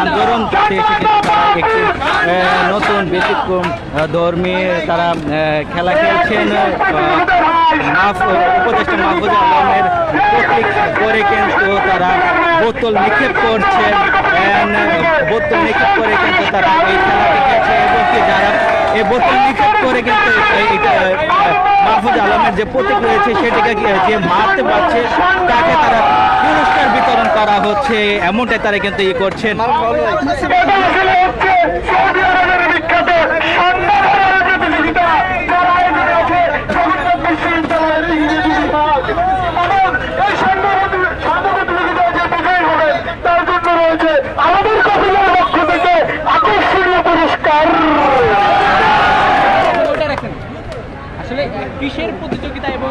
আন্দোলন নতুন ব্যতিক্রম ধর্মী তারা খেলা খেলছেন উপদেষ্টা মাহফুজ আলমের প্রতীক করে কিন্তু তারা বোতল নিক্ষেপ করছেন বোতল নিক্ষেপ করে কিন্তু তারা এই খেলাটি খেলছে। এবং যারা এই বোতল নিক্ষেপ করে কিন্তু মাহফুজ আলমের যে প্রতীক রয়েছে সেটিকে যে মারতে পারছে, তাকে তারা পুরস্কার বিতরণ করা হচ্ছে। এমনটাই তারা কিন্তু ই করছেন। কিসের প্রতিযোগিতা এবং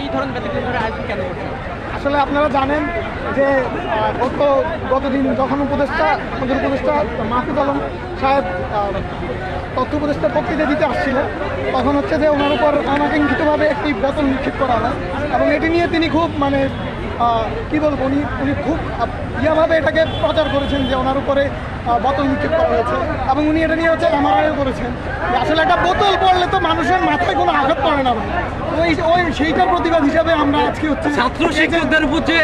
এই ধরনের ব্যতিক্রম আয়োজন কেন করছেন? আসলে আপনারা জানেন যে গত, গতদিন যখন উপদেষ্টা, আমাদের উপদেষ্টা মাহফুজ আলম সাহেব তথ্য উপদেষ্টা বক্তৃতা দিতে আসছিলেন তখন হচ্ছে যে ওনার উপর অনাকাঙ্ক্ষিতভাবে একটি বোতল নিক্ষেপ করা হয় এবং এটি নিয়ে তিনি খুব মানে কি বলব, উনি উনি খুব ইয়াভাবে এটাকে প্রচার করেছেন যে ওনার উপরে বোতল নিক্ষেপ করা হয়েছে এবং উনি এটা নিয়ে হচ্ছে এমআরআইও করেছেন। আসলে একটা বোতল পড়লে তো মানুষের মাথায় কোনো আঘাত পড়ে না ওই ওই সেইটার প্রতিবাদ হিসাবে আমরা আজকে হচ্ছে ছাত্র শিক্ষকদের উপর যে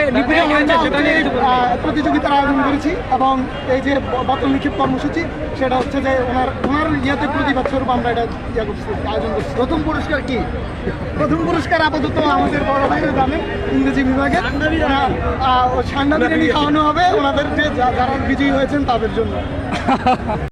প্রতিযোগিতার আয়োজন করেছি এবং এই যে বোতল নিক্ষেপ কর্মসূচি সেটা হচ্ছে যে ওনার ওনার ইয়াতে প্রতিবাদ স্বরূপ আমরা এটা ইয়া করছি আয়োজন করছি। প্রথম পুরস্কার কি? প্রথম পুরস্কার আপাতত আমাদের বড় ভাইরা জানেন ইংরেজি বিভাগে ঠান্ডা বিরিয়ানি খাওয়ানো হবে। ওনাদের যে যারা বিজয়ী হয়েছেন তাদের জন্য। না